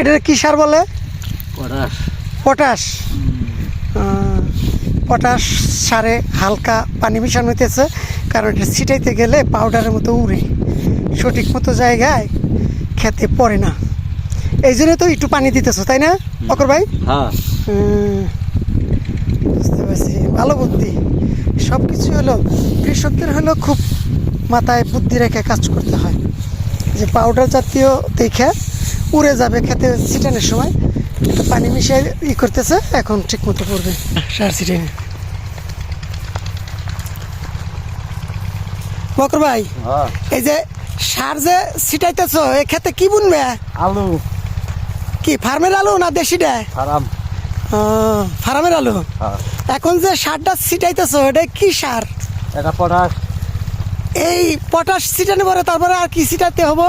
এটা কি সার বলে? পটাশ। পটাশ। পটাশ সারে হালকা পানি মিশানো হইতেছে কারণ এটা ছিটাইতে গেলে পাউডারের মতো উড়ে। সঠিক মতো জায়গায় খেতে পড়ে না। এই জন্য তো একটু পানি দিতেছো তাই না অকর ভাই? হ্যাঁ। বুঝতে পারছি ভালো বুদ্ধি। সব কিছু হলো কৃষকদের হলো খুব মাথায় বুদ্ধি রেখে কাজ করতে হয়। যে পাউডার জাতীয় দেখে উড়ে যাবে খেতে ছিটানোর সময়। একটু পানি মিশিয়ে ই করতেছে এখন ঠিক মতো পড়বে সার ছিটিয়ে বকর ভাই হ্যাঁ। এই যে সার যে ছিটাইতেছ এ খেতে কি বুনবে? আলু। কি ফার্মের আলু না দেশিটা? ফারাম। ফার্মের আলু? হ্যাঁ। এখন যে সারটা ছিটাইতেছ এটা কি সার? এটা পটাশ। এই পটাশ ছিটানো পরে তারপরে আর কি ছিটাতে হব?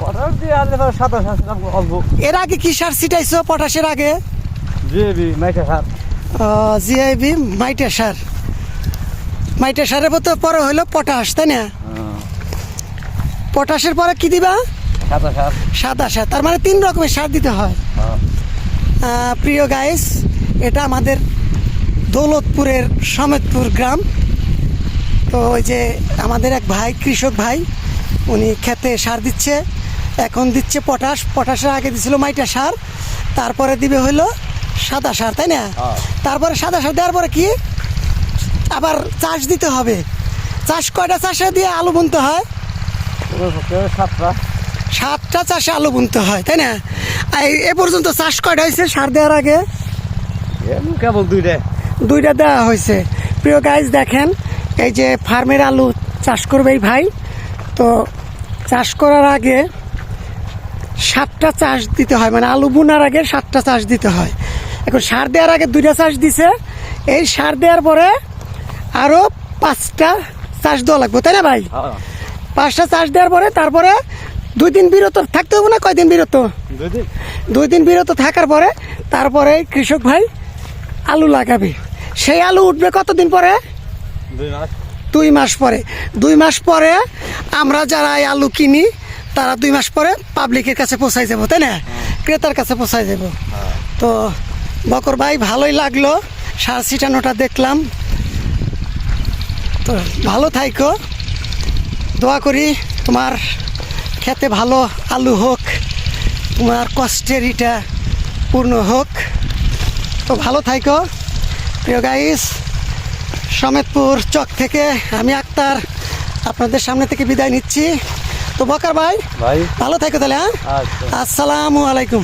পটাশ দিয়ে আর সাতাশ আসলাম অল্প। এর আগে কি সার ছিটাইছো পটাশের আগে? জিএবি মাইটা সার। জিআইবি মাইটা সার। মাইটা সারের মতো পরে হলো পটাশ তাই না? পটাশের পরে কি দিবা? সাদা সার। সাদা সার তার মানে তিন রকমের সার দিতে হয়। হ্যাঁ। প্রিয় গাইস এটা আমাদের দৌলতপুরের সমেতপুর গ্রাম। তো ওই যে আমাদের এক ভাই কৃষক ভাই উনি খেতে সার দিচ্ছে। এখন দিচ্ছে পটাশ পটাশের আগে দিছিল মাইটা সার তারপরে দিবে হইল সাদা সার তাই না? হ্যাঁ। তারপরে সাদা সার দেওয়ার পরে কি? আবার চাষ দিতে হবে। চাষ কয়টা চাষে দিয়ে আলু বুনতে হয়? সাতটা সাতটা চাষে আলু বুনতে হয় তাই না? এই- এ পর্যন্ত চাষ কয়টা হয়েছে সার দেওয়ার আগে? কেবল দুইটা। দুইটা দেওয়া হয়েছে। প্রিয় গাইজ দেখেন এই যে ফার্মের আলু চাষ করবে এই ভাই। তো চাষ করার আগে সাতটা চাষ দিতে হয় মানে আলু বোনার আগে সাতটা চাষ দিতে হয়। এখন সার দেওয়ার আগে দুইটা চাষ দিছে। এই সার দেওয়ার পরে আরও পাঁচটা চাষ দেওয়া লাগবে তাই না ভাই? হ্যাঁ। পাঁচটা চাষ দেওয়ার পরে তারপরে দুই দিন বিরত থাকতে হবে না? কয়দিন বিরত? দুই দিন বিরত থাকার পরে তারপরে কৃষক ভাই আলু লাগাবে। সেই আলু উঠবে কতদিন পরে? দুই মাস। দুই মাস পরে। দুই মাস পরে আমরা যারা এই আলু কিনি তারা দুই মাস পরে পাবলিকের কাছে পৌঁছাই যাব তাই না? ক্রেতার কাছে পৌঁছাই যাব। তো বকর ভাই ভালোই লাগল। সার ছিটানোটা দেখলাম। তো ভালো থাইকো। দোয়া করি তোমার খেতে ভালো আলু হোক তোমার কষ্টের ইটা পূর্ণ হোক। তো ভালো থাইকো। প্রিয় গাইস সমেতপুর চক থেকে আমি আক্তার আপনাদের সামনে থেকে বিদায় নিচ্ছি। তো বকার ভাই? ভাই। ভালো থাকো তাহলে হ্যাঁ? আচ্ছা। আসসালামু আলাইকুম।